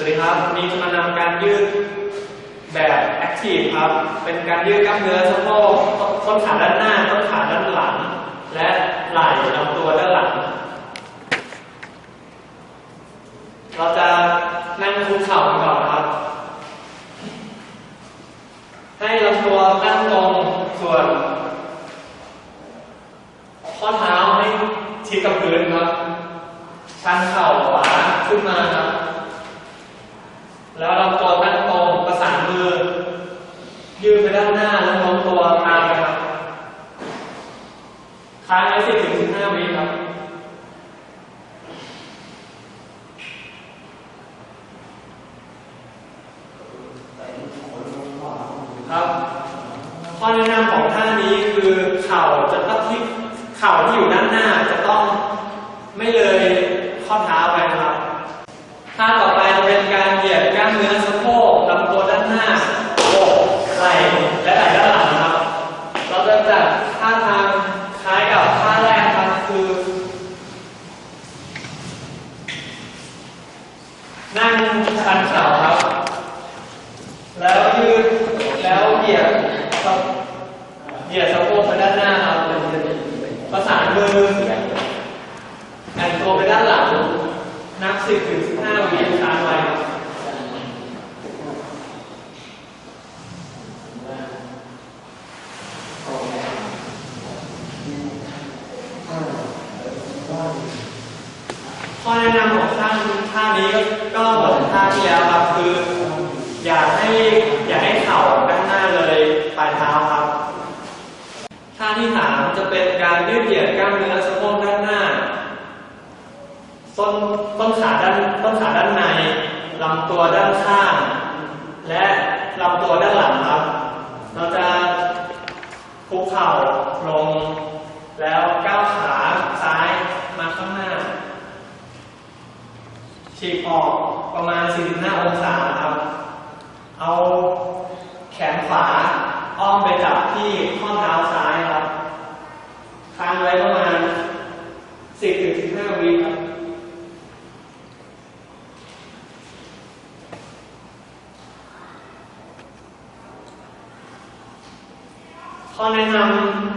สวัสดีครับวันนี้จะมานำการยืดแบบแอคทีฟครับ เป็นการยืดกล้ามเนื้อสะโพกต้นขาด้านหน้า ต้นขาด้านหลัง และไหล่ลำตัวด้านหลัง เราจะนั่งคุกเข่ากันก่อนครับ ให้ลำตัวตั้งตรงส่วนข้อเท้าให้ชิดกับพื้นครับชันเข่าขวาขึ้นมาครับ แล้วลำตัวตั้งตรงประสานมือ ยืดไปด้านหน้าแล้วโน้มตัวตามครับค้างไว้สิบถึงสิบห้าวิครับครับข้อแนะนำของท่านี้คือเข่าจะต้องที่เข่าที่อยู่ด้านหน้าจะต้องไม่เลยข้อเท้าไปนะครับ ท่าต่อไปจะเป็นการเหยียดกล้ามเนื้อสะโพกลำตัวด้านหน้าอกไหล่และไหล่ด้านหลังนะครับ เราจะจัดท่าทางคล้ายกับท่าแรกครับคือ นั่งชันเข่าครับ แล้วยืดแล้วเหยียดสะเหยียดสะโพกไปด้านหน้าครับประสานมือแอนตัวไปด้านหลัง นับสิบถึงสิบห้าวิค้างไว้ครับ ข้อแนะนำของท่านท่านี้ก็เหมือนท่าที่แล้วครับคือ อย่าให้อย่าให้เข่าด้านหน้าเลยปลายเท้าครับท่าที่สามจะเป็นการยืดเหยียดกล้ามเนื้อสะโพกด้านหน้าต้นต้นขาด้านต้นขาด้านในลำตัวด้านข้าง และลำตัวด้านหลังครับ เราจะคุกเข่าลงแล้วก้าวขาซ้ายมาข้างหน้า ฉีกออกประมาณ 45 องศาครับ เอาแขนขวาอ้อมไปจับที่ข้อเท้าซ้ายครับค้างไว้ประมาณ 10-15 วิครับข้อแนะน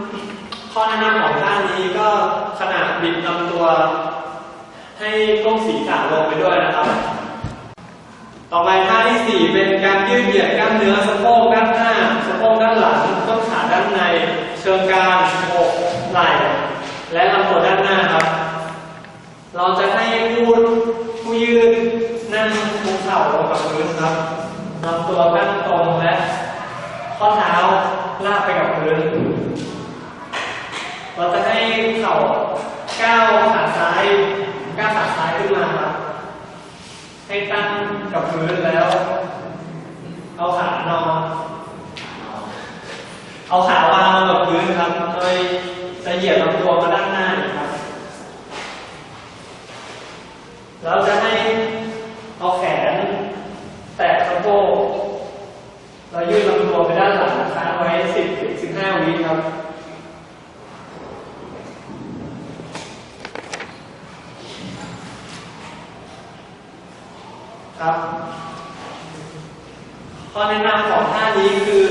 ำข้อแนะนำของท่านนี้ก็ขนาดบิดลำตัว ให้ก้มศีรษะลงไปด้วยนะครับ ต่อไปท่าที่ 4 เป็นการยืดเหยียดกล้ามเนื้อสะโพกด้านหน้าสะโพกด้านหลังต้นขาด้านใน เชิงกรานอกไหล่และลำตัวด้านหน้าครับ เราจะให้ผู้ผู้ยืดนั่งคุกเข่าลงกับพื้นครับลำตัวตั้งตรงและข้อเท้าลากไปกับพื้น เราจะให้เข่าก้าวขาซ้าย ก้าวขาซ้ายขึ้นมาครับ ให้ตั้งกับพื้นแล้ว เอาขานอน เอาขาวางกับพื้นครับโดยจะเหยียดลำตัวมาด้านหน้าครับ แล้วจะให้เอาแขน แตะสะโพกเรายืดลำตัวไปด้านหลังค้างไว้ 10 15 วิครับ ข้อแนะนำของท่านี้คือ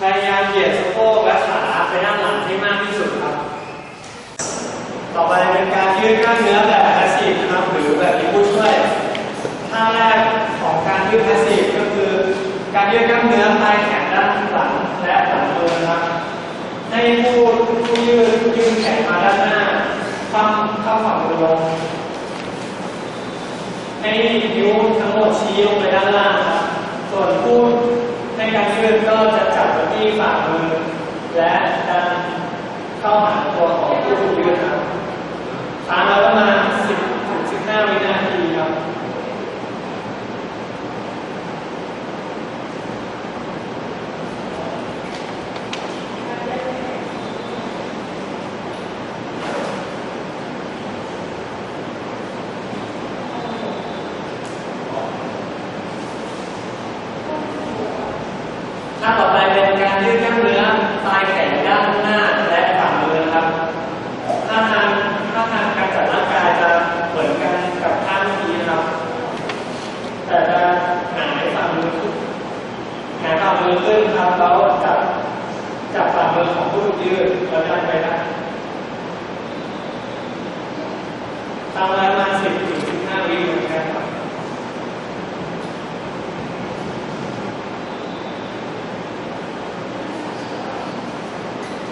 พยายามเหยียดสะโพกและขาไปด้านหลังให้มากที่สุดครับ ต่อไปเป็นการยืดกล้ามเนื้อแบบแพสซีฟนะครับหรือแบบที่พูดช่วยท่าแรกของการยืดแพสซีฟก็คือ การยืดกล้ามเนื้อปลายแขนด้านหลังและหลังมือนะครับ ให้ผู้ผู้ยืดยืดแขนมาด้านหน้าคว่ำข้าฝั่งมือลงให้นิ้วทั้งหมดชี้ลงไปด้านล่างครับ ส่วนผู้ในการยืนก็จะจับไปที่ฝ่ามือ และดันเข้าหาตัวของผู้ถูกยืนครับค้างไว้ประมาณ 10ถึง15 วินาทีครับ ท่าต่อไปเป็นการยืดกล้ามเนื้อปลายแขนด้านหน้าและฝ่ามือนะครับท่าทางท่าทางการจัดร่างกายจะเหมือนกันกับท่าเมื่อกี้นะครับ แต่จะ อขึ้นครับเราจากจากฝ่ามือของผู้ถูกยืดแล้วดันไปได้ทำอะไรมาสิบถึงสิบห้าวิเหมือนกันครับ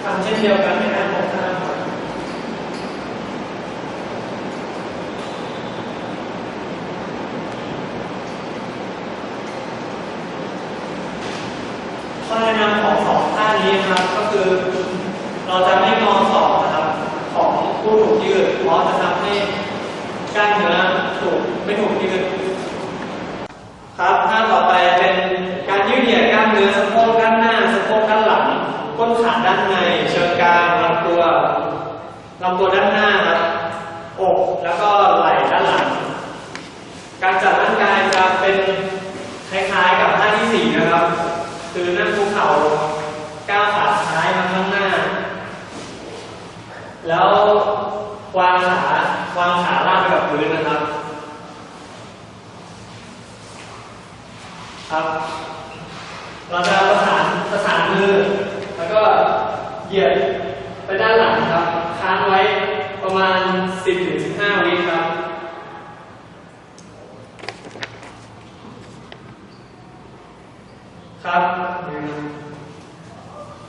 ทำเช่นเดียวกันนะานของข้างครับ ข้อแนะนำของสองท่านี้ครับก็คือ เราจะไม่งอศอกนะครับ ของผู้ถูกยืดเพราะจะทำให้กล้ามเนื้อถูกไม่ถูกยืดครับท่าต่อไปเป็นการยืดเหยียดกล้ามเนื้อสะโพกด้านหน้าสะโพกด้านหลังก้นขาด้านในเชิงกรานลำตัวลำตัวด้านหน้าครับอกแล้วก็ไหล่ด้านหลัง การจัดร่างกายจะเป็นคล้ายๆกับท่าที่สี่นะครับ คือนั่งคุกเข่าก้าวขาซ้ายมาข้างหน้า แล้ววางขาวางขาลาดไปกับพื้นนะครับ ครับ เราจะประสานประสานมือ แล้วก็เหยียดไปด้านหลังครับ ค้างไว้ประมาณ 10-15 วิครับครับ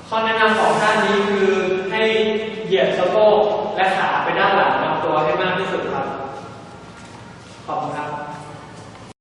ข้อแนะนำของท่านนี้คือให้ียดสะโพกและขาไปด้านหลังลำตัวให้มากที่สุดครับ